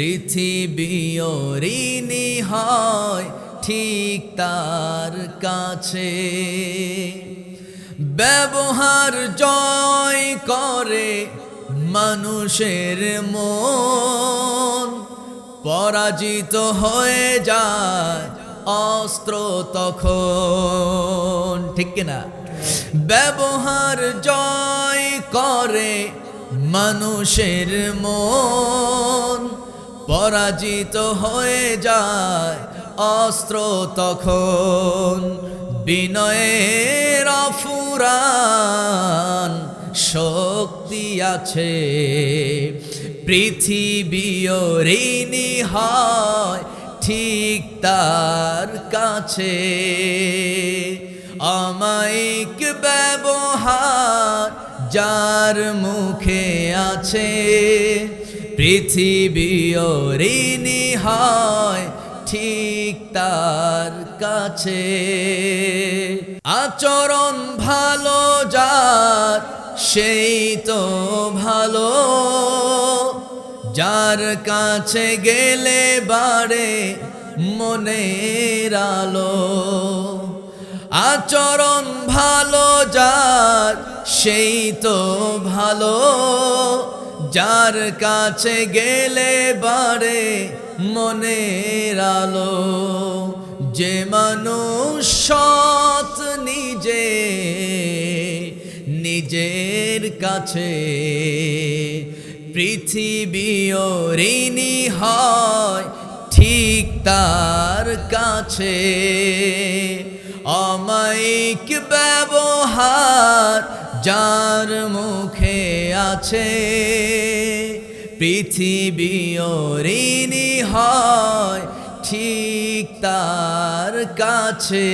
পৃথিবী ঋণী হয় ঠিক তার কাছে। ব্যবহার জয় করে মানুষের মন, পরাজিত হয়ে যায় অস্ত্র তখন। ঠিক না ব্যবহার জয় করে মানুষের মন পরাজিত হয়ে যায় অস্ত্র তখন। বিনয়ের অফুরান শক্তি আছে। পৃথিবী ঋণী হয় ঠিক তার কাছে। আমাইক ব্যবহার যার মুখে আছে। পৃথিবী ঋণী হয় ঠিক তার কাছে। আচরণ ভালো যার, সেই তো ভালো। যার কাছে গেলে বাড়ে মনের আলো। আচরণ ভালো যার, সেই তো ভালো। যার কাছে গেলে বাড়ে মনের আলো, যে মানুষ সৎ নিজে, নিজের কাছে পৃথিবী ঋণী হয় ঠিক তার কাছে। অমাইক ব্যবহার যার মুখে আছে পৃথিবী ঋণী হয় ঠিক তার কাছে।